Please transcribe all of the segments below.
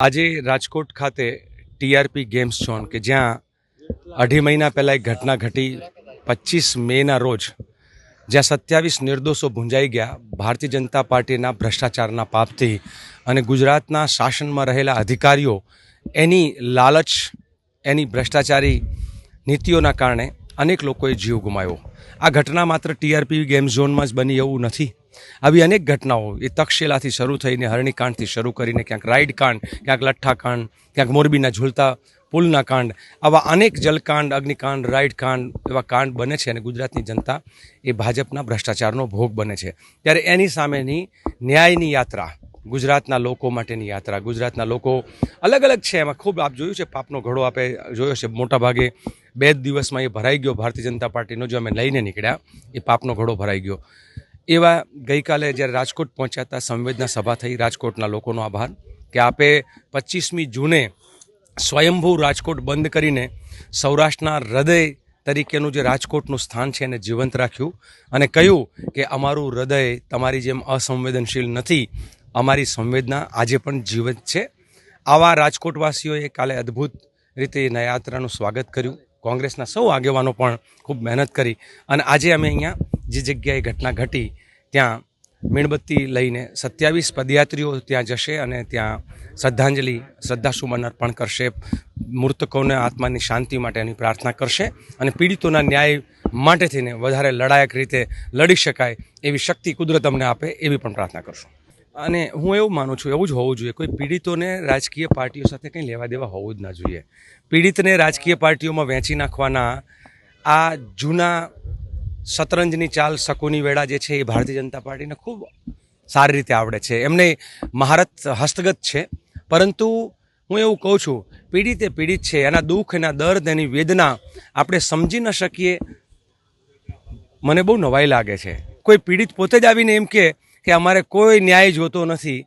આજે રાજકોટ ખાતે TRP games zone કે જ્યાં અઢી મહિના પહેલાં એક ઘટના ઘટી પચીસ મેના રોજ જ્યાં સત્યાવીસ નિર્દોષો ભૂંજાઈ ગયા ભારતીય જનતા પાર્ટીના ભ્રષ્ટાચારના પાપથી અને ગુજરાતના શાસનમાં રહેલા અધિકારીઓ એની લાલચ, એની ભ્રષ્ટાચારી નીતિઓના કારણે અનેક લોકોએ જીવ ગુમાવ્યો. આ ઘટના માત્ર ટીઆરપી ગેમ ઝોનમાં જ બની એવું નથી. આવી અનેક ઘટનાઓ એ તક્ષશિલાથી શરૂ થઈને હરણીકાંડથી શરૂ કરીને, ક્યાંક રાઈડ કાંડ, ક્યાંક લઠ્ઠાકાંડ ક્યાંક મોરબીના ઝૂલતા પુલના કાંડ, આવા અનેક જલકાંડ, અગ્નિકાંડ, રાઈડ કાંડ, એવા કાંડ બને છે અને ગુજરાતની જનતા એ ભાજપના ભ્રષ્ટાચારનો ભોગ બને છે. ત્યારે એની સામેની ન્યાયની યાત્રા, ગુજરાતના લોકો માટેની યાત્રા, ગુજરાતના લોકો અલગ અલગ છે. એમાં ખૂબ આપ જોયું છે, પાપનો ઘડો આપે જોયો છે. મોટા ભાગે બે જ દિવસમાં એ ભરાઈ ગયો. ભારતીય જનતા પાર્ટીનો જો અમે લઈને નીકળ્યા, એ પાપનો ઘડો ભરાઈ ગયો. એવા ગઈકાલે જ્યારે રાજકોટ પહોંચ્યા હતા, સંવેદના સભા થઈ, રાજકોટના લોકોનો આભાર કે આપે પચીસમી જૂને સ્વયંભૂ રાજકોટ બંધ કરીને સૌરાષ્ટ્રના હૃદય તરીકેનું જે રાજકોટનું સ્થાન છે એને જીવંત રાખ્યું અને કહ્યું કે અમારું હૃદય તમારી જેમ અસંવેદનશીલ નથી, અમારી સંવેદના આજે પણ જીવંત છે. આવા રાજકોટવાસીઓએ કાલે અદ્ભુત રીતે નયાત્રાનું સ્વાગત કર્યું. કોંગ્રેસના સૌ આગેવાનો પણ ખૂબ મહેનત કરી અને આજે અમે અહીંયા જે જગ્યાએ ઘટના ઘટી, ત્યાં મીણબત્તી લઈને સત્યાવીસ પદયાત્રીઓ ત્યાં જશે અને ત્યાં શ્રદ્ધાંજલિ, શ્રદ્ધાસુમન અર્પણ કરશે, મૃતકોને આત્માની શાંતિ માટેની પ્રાર્થના કરશે અને પીડિતોના ન્યાય માટે થઈને વધારે લડાયક રીતે લડી શકાય એવી શક્તિ કુદરત અમને આપે એવી પણ પ્રાર્થના કરશું. અને હું એવું માનું છું, એવું જ હોવું જોઈએ, કોઈ પીડિતોને રાજકીય પાર્ટીઓ સાથે કંઈ લેવા દેવા હોવું જ ના જોઈએ. પીડિતને રાજકીય પાર્ટીઓમાં વહેંચી નાખવાના આ જૂના શતરંજની ચાલ શકુની વેળા જે છે એ ભારતીય જનતા પાર્ટીને ખૂબ સારી રીતે આવડે છે. એમને મહારત હસ્તગત છે. પરંતુ હું એવું કહું છું, પીડિત એ પીડિત છે, એના દુઃખ, એના દર્દ, એની વેદના આપણે સમજી ન શકીએ. મને બહુ નવાઈ લાગે છે. કોઈ પીડિત પોતે જ આવીને એમ કે કે અમારે કોઈ ન્યાય જોતો નથી.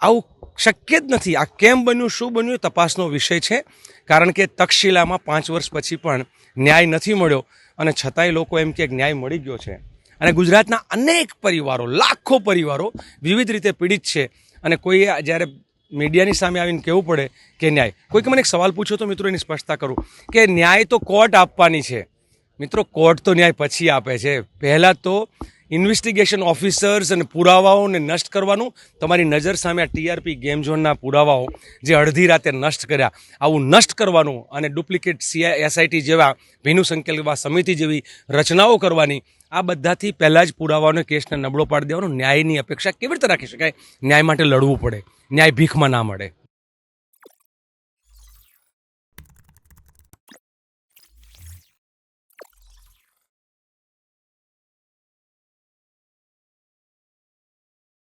આવું શક્ય જ નથી. આ કેમ બન્યું, શું બન્યું તપાસનો વિષય છે. કારણ કે તક્ષશિલામાં પાંચ વર્ષ પછી પણ ન્યાય નથી મળ્યો. અને છતાંય લોકો એમ કે ન્યાય મળી ગયો છે. અને ગુજરાતના અનેક પરિવારો, લાખો પરિવારો વિવિધ રીતે પીડિત છે. અને કોઈ જ્યારે મીડિયાની સામે આવીને કહેવું પડે કે ન્યાય, કોઈક મને એક સવાલ પૂછો તો મિત્રો એની સ્પષ્ટતા કરું કે ન્યાય તો કોર્ટ આપવાની છે. મિત્રો, કોર્ટ તો ન્યાય પછી આપે છે. પહેલાં તો ઇન્વેસ્ટિગેશન ઓફિસર્સ અને પુરાવાઓને નષ્ટ કરવાનું, તમારી નજર સામે આ ટીઆરપી ગેમ ઝોનના પુરાવાઓ જે અડધી રાતે નષ્ટ કર્યા, આવું નષ્ટ કરવાનું અને ડુપ્લિકેટ સીઆઈ એસઆઈટી જેવા ભીનું સંકેલવા સમિતિ જેવી રચનાઓ કરવાની, આ બધાથી પહેલાં જ પુરાવાનો કેસને નબળો પાડી દેવાનો. ન્યાયની અપેક્ષા કેવી રીતે રાખી શકાય? ન્યાય માટે લડવું પડે. ન્યાય ભીખમાં ના મળે.